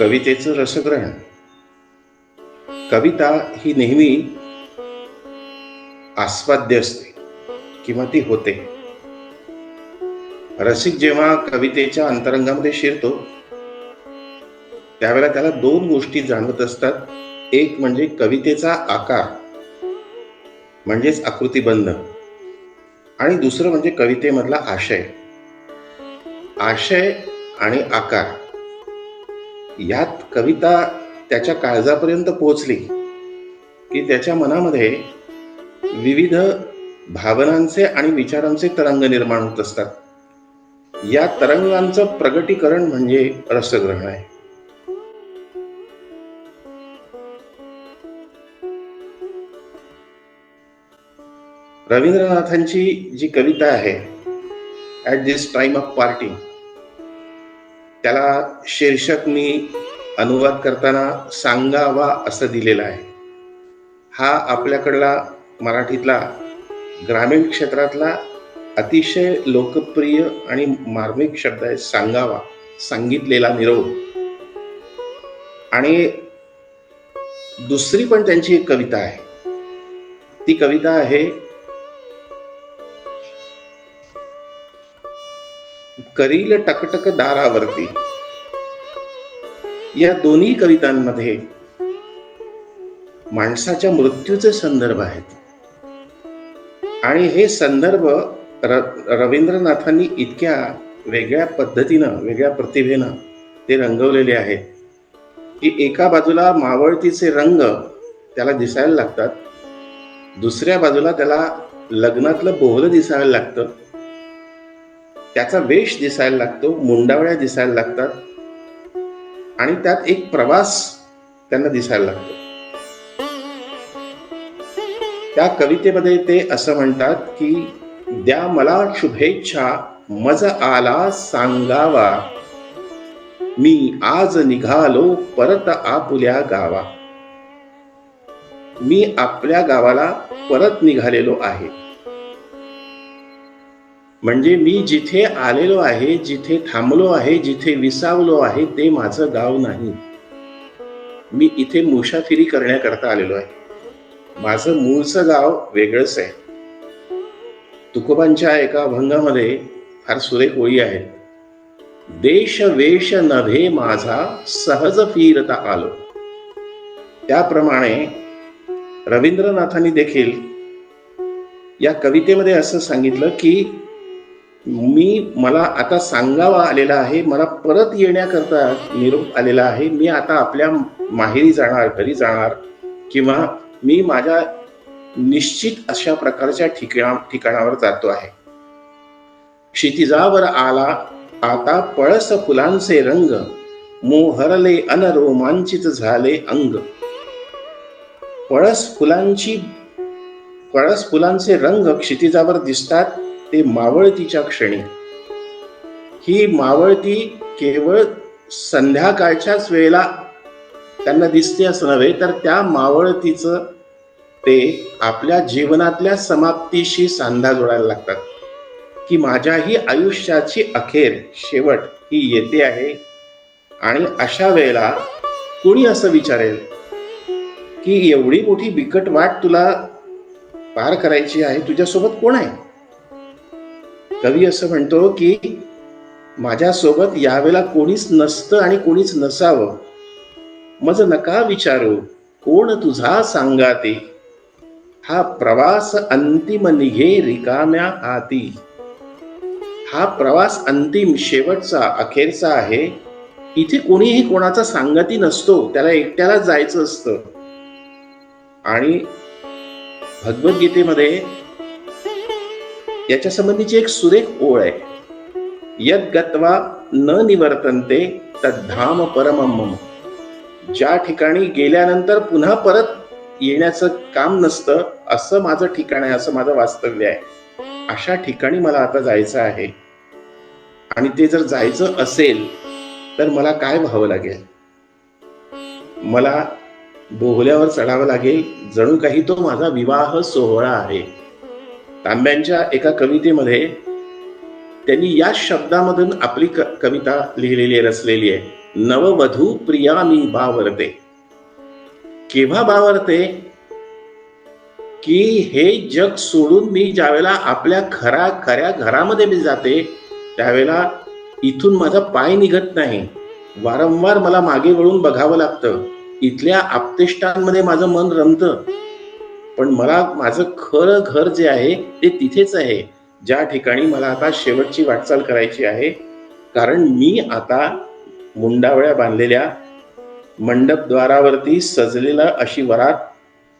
कवितेचं रसग्रहण. कविता ही नेहमी आस्वाद्य असते किंवा ती होते. रसिक जेव्हा कवितेच्या अंतरंगामध्ये शिरतो त्यावेळेला त्याला दोन गोष्टी जाणवत असतात. एक म्हणजे कवितेचा आकार म्हणजेच आकृतीबंध. आणि दुसरं म्हणजे कवितेमधला आशय. आशय आणि आकार. यात कविता त्याच्या काळजापर्यंत पोहोचली की त्याच्या मनामध्ये विविध भावनांचे आणि विचारांचे तरंग निर्माण होत असतात. या तरंगांचं प्रगटीकरण म्हणजे रसग्रहण आहे. रवींद्रनाथांची जी कविता आहे at this time of party त्याला शीर्षक मी अनुवाद करताना सांगावा असं दिलेलं आहे. हा आपल्याकडला मराठीतला ग्रामीण क्षेत्रातला अतिशय लोकप्रिय आणि मार्मिक शब्द आहे सांगावा सांगितलेला निरोप. आणि दुसरी पण त्यांची एक कविता आहे. ती कविता आहे करील टकटक दारावरती. या दोन्ही कवितांमध्ये माणसाच्या मृत्यूचे संदर्भ आहेत. आणि हे संदर्भ र रवींद्रनाथांनी इतक्या वेगळ्या पद्धतीनं वेगळ्या प्रतिभेनं ते रंगवलेले आहेत. की एका बाजूला मावळतीचे रंग त्याला दिसायला लागतात. दुसऱ्या बाजूला त्याला लग्नातलं बोहलं दिसायला लागतं. त्याचा वेश दिसायला लागतो मुंडावळ्या दिसायला लागतात आणि त्यात एक प्रवास त्यांना दिसायला लागतो. त्या कवितेमध्ये ते असं म्हणतात की द्या मला शुभेच्छा मज आला सांगावा. मी आज निघालो परत आपुल्या गावा. मी आपल्या गावाला परत निघालेलो आहे. म्हणजे मी जिथे आलेलो आहे जिथे थांबलो आहे जिथे विसावलो आहे ते माझं गाव नाही. मी इथे मुसाफिरी करण्याकरता आलेलो आहे. माझं मूळचं गाव वेगळंच आहे. तुकोबांच्या एका अभंगामध्ये फार सुरेख ओळी आहेत. देश वेश नभे माझा सहज फिरता आलो. त्याप्रमाणे रवींद्रनाथांनी देखील या कवितेमध्ये असं सांगितलं की मी मला आता सांगावा आलेला आहे मला परत येण्याकरता निरोप आलेला आहे. मी आता आपल्या माहेरी जाणार घरी जाणार किंवा मी माझ्या निश्चित अशा प्रकारच्या ठिकाणा ठिकाणावर जातो आहे. क्षितिजावर आला आता पळस फुलांचे रंग मोहरले अनरोमांचित झाले अंग. पळस फुलांची पळस फुलांचे रंग क्षितिजावर दिसतात ते मावळतीच्या क्षणी. ही मावळती केवळ संध्याकाळच्याच वेळेला त्यांना दिसते असं नव्हे तर त्या मावळतीचं ते आपल्या जीवनातल्या समाप्तीशी सांधा जोडायला लागतात. की माझ्याही आयुष्याची अखेर शेवट ही येते आहे. आणि अशा वेळेला कोणी असं विचारेल की एवढी मोठी बिकट वाट तुला पार करायची आहे तुझ्यासोबत कोण आहे? कवी असं म्हणतो की माझ्यासोबत यावेळेला कोणीच नसतं आणि कोणीच नसावं. मज नका विचारू कोण तुझा सांगाते? हा प्रवास अंतिम निघे रिकाम्या हाती हा प्रवास अंतिम शेवटचा अखेरचा आहे. इथे कोणीही कोणाचा सांगती नसतो त्याला एकट्याला जायचं असतं. आणि भगवद्गीतेमध्ये याच्या संबंधीची एक सुरेख ओळ आहे. यद गत्वा न निवर्तनते तद्धाम परमम ज्या ठिकाणी गेल्यानंतर पुन्हा परत येण्याचं काम नसतं असं माझं ठिकाण आहे असं माझं वास्तव्य आहे. अशा ठिकाणी मला आता जायचं आहे. आणि ते जर जायचं असेल तर मला काय व्हावं लागेल? मला बोहल्यावर चढावं लागेल जणू काही तो माझा विवाह सोहळा आहे. तांब्यांच्या एका कवितेमध्ये त्यांनी या शब्दामधून आपली कविता लिहिलेली आहे रचलेली आहे. नववधू प्रिया मी बावरते. केव्हा बावरते? की हे जग सोडून मी ज्यावेळेला आपल्या खरा खऱ्या घरामध्ये मी जाते त्यावेळेला इथून माझा पाय निघत नाही. वारंवार मला मागे वळून बघावं लागतं. इथल्या आपतेष्टांमध्ये माझं मन रमतं. पण मला माझं खरं घर जे आहे ते तिथेच आहे. ज्या ठिकाणी मला आता शेवटची वाटचाल करायची आहे. कारण मी आता मुंडावळ्या बांधलेल्या मंडपद्वारावरती सजलेला अशी वरात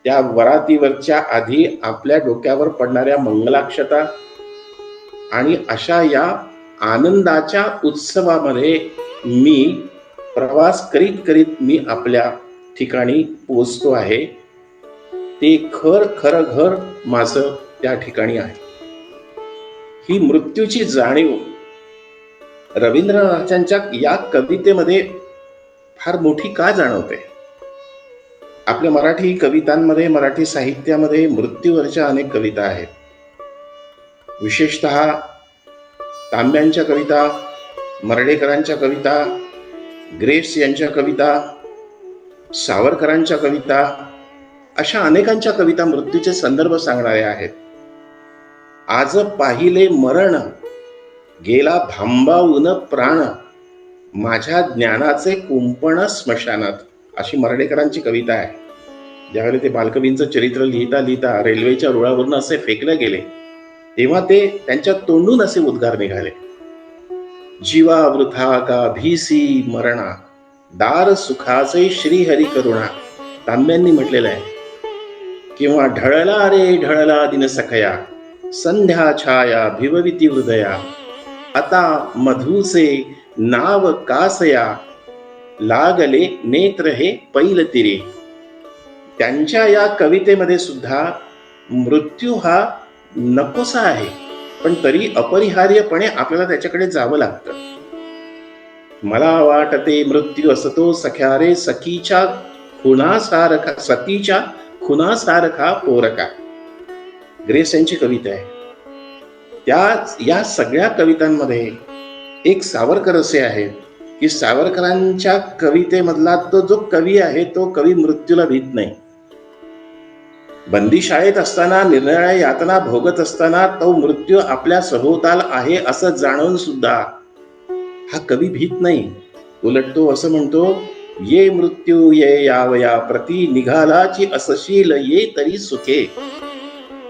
त्या वरातीवरच्या आधी आपल्या डोक्यावर पडणाऱ्या मंगलाक्षता आणि अशा या आनंदाच्या उत्सवामध्ये मी प्रवास करीत करीत मी आपल्या ठिकाणी पोचतो आहे. ते खर खरं घर माझं त्या ठिकाणी आहे. ही मृत्यूची जाणीव रवींद्रनाथांच्या या कवितेमध्ये फार मोठी का जाणवते? आपल्या मराठी कवितांमध्ये मराठी साहित्यामध्ये मृत्यूवरच्या अनेक कविता आहेत. विशेषत तांब्यांच्या कविता मर्डेकरांच्या कविता ग्रेस यांच्या कविता सावरकरांच्या कविता अशा अनेकांच्या कविता मृत्यूचे संदर्भ सांगणाऱ्या आहेत. आज पाहिले मरण गेला भांबावून प्राण माझ्या ज्ञानाचे कुंपण स्मशानात अशी मराठेकरांची कविता आहे. ज्यावेळी ते बालकवींचं चरित्र लिहिता लिहिता रेल्वेच्या रुळावरून असे फेकले गेले तेव्हा ते त्यांच्या तोंडून असे उद्गार निघाले. जीवा वृथा का भीसी मरणा दार सुखाचे श्रीहरी करुणा तांब्यांनी म्हटलेलं आहे. किंवा ढळला रे ढळला दिन सखया. संध्या छाया भिवविती हृदया. आता मधुसे नाव कासया. लागले नेत्र हे पैल तिरे. त्यांच्या या कवितेमध्ये सुद्धा मृत्यू हा नकोसा आहे. पण तरी अपरिहार्यपणे आपल्याला त्याच्याकडे जावं लागतं. मला वाटते मृत्यू असतो सख्यारे सखीच्या खुणासारखा सतीच्या खुनासारखा पोरका. ग्रेस यांची कविता आहे. त्या या सगळ्या कवितांमध्ये एक सावरकर असे आहेत की सावरकरांच्या कवितेमधला तो जो कवी आहे तो कवी मृत्यूला भीत नाही. बंदी शाळेत असताना निर्णया यातना भोगत असताना तो मृत्यू आपल्या सभोवताल आहे असं जाणून सुद्धा हा कवी भीत नाही. उलट तो असं म्हणतो ये मृत्यू ये यावया प्रती निघालाची असशील ये तरी सुखे.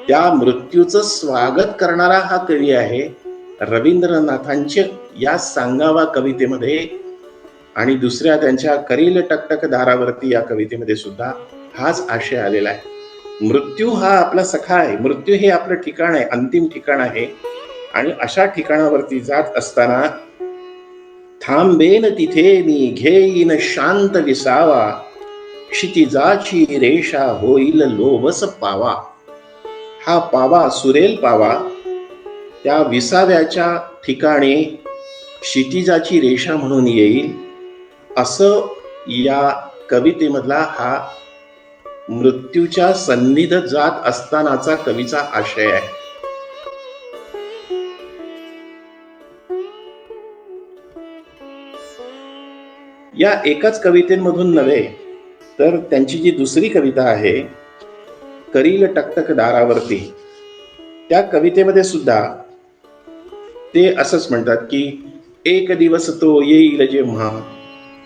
त्या मृत्यूचं स्वागत करणारा हा कवी आहे रवींद्रनाथांचे या सांगावा कवितेमध्ये आणि दुसऱ्या त्यांच्या करील टकटक दारावरती या कवितेमध्ये सुद्धा हाच आशय आलेला आहे. मृत्यू हा आपला सखा आहे. मृत्यू हे आपलं ठिकाण आहे. अंतिम ठिकाण आहे. आणि अशा ठिकाणावरती जात असताना थांबेन तिथे मी घेईन शांत विसावा. क्षितिजाची रेषा होईल लोभस पावा. हा पावा सुरेल पावा. त्या विसाव्याच्या ठिकाणी क्षितिजाची रेषा म्हणून येईल. असं या कवितेमधला हा मृत्यूच्या सन्निध जात असतानाचा कवीचा आशय आहे. या एकाच कवितेमधून नव्हे तर त्यांची जी दुसरी कविता आहे करील टकटक दारावरती त्या कवितेमध्ये सुद्धा ते असंच म्हणतात की एक दिवस तो येईल जेव्हा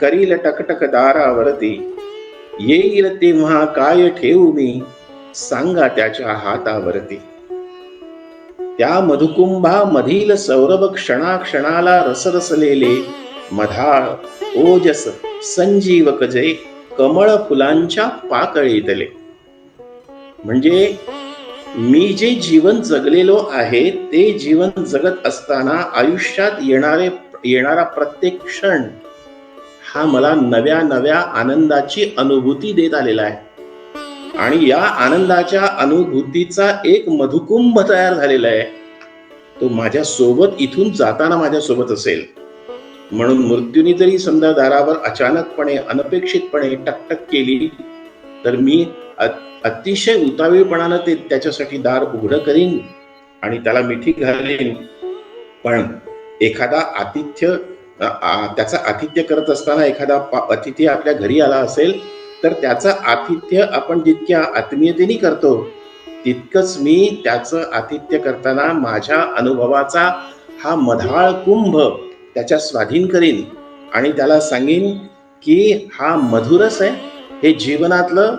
करील टकटक दारावरती येईल तेव्हा काय ठेवू मी सांगा त्याच्या हातावरती. त्या मधुकुंभा मधील सौरभ क्षणाक्षणाला रसरसलेले मधाळ ओजस संजीवक कजे कमळ फुलांच्या पाकळीतले म्हणजे मी जे जीवन जगलेलो आहे ते जीवन जगत असताना आयुष्यात येणारे येणारा प्रत्येक क्षण हा मला नव्या नव्या आनंदाची अनुभूती देत आलेला आहे. आणि या आनंदाच्या अनुभूतीचा एक मधुकुंभ तयार झालेला आहे. तो माझ्या सोबत इथून जाताना माझ्या सोबत असेल. म्हणून मृत्यूने जरी समजा दारावर अचानकपणे अनपेक्षितपणे टकटक केली तर मी अतिशय उतावीळपणानं ते त्याच्यासाठी दार उघडं करीन आणि त्याला मिठी घालेन. पण एखादा आतिथ्य आ, त्याचं आतिथ्य करत असताना एखादा पा- अतिथी आपल्या घरी आला असेल तर त्याचं आतिथ्य आपण जितक्या आत्मीयतेने करतो तितकंच मी त्याचं आतिथ्य करताना माझ्या अनुभवाचा हा मधाळ कुंभ त्याच्या स्वाधीन करीन. आणि त्याला सांगेन की हा मधुरस आहे हे जीवनातलं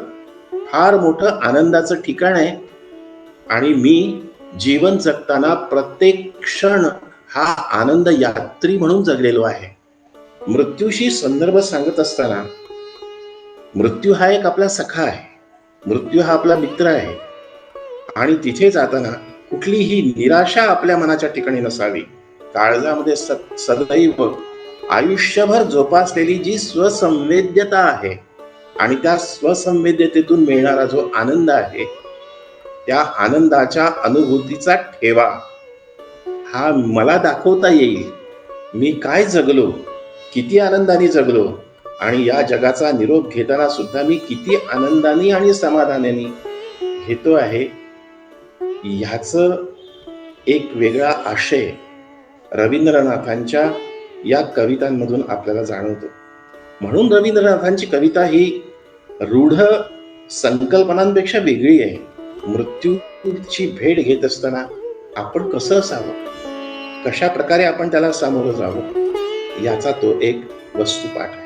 फार मोठं आनंदाचं ठिकाण आहे. आणि मी जीवन जगताना प्रत्येक क्षण हा आनंद यात्री म्हणून जगलेलो आहे. मृत्यूशी संदर्भ सांगत असताना मृत्यू हा एक आपला सखा आहे. मृत्यू हा आपला मित्र आहे. आणि तिथे जाताना कुठलीही निराशा आपल्या मनाच्या ठिकाणी नसावी. काळजामध्ये सद- सदैव आयुष्यभर जोपासलेली जी स्वसंवेद्यता आहे आणि त्या स्वसंवेद्यतेतून मिळणारा जो आनंद आहे त्या आनंदाच्या अनुभूतीचा ठेवा. हा मला दाखवता येईल. मी काय जगलो किती आनंदाने जगलो आणि या जगाचा निरोप घेताना सुद्धा मी किती आनंदाने आणि समाधानाने घेतो आहे ह्याचं एक वेगळा आशय रवींद्रनाथांच्या या कवितांमधून आपल्याला जाणवतो. म्हणून रवींद्रनाथांची कविता ही रूढ संकल्पनांपेक्षा वेगळी आहे. मृत्यूची भेट घेत असताना आपण कसं असावं? कशा प्रकारे आपण त्याला सामोरं जावं? याचा तो एक वस्तुपाठ आहे.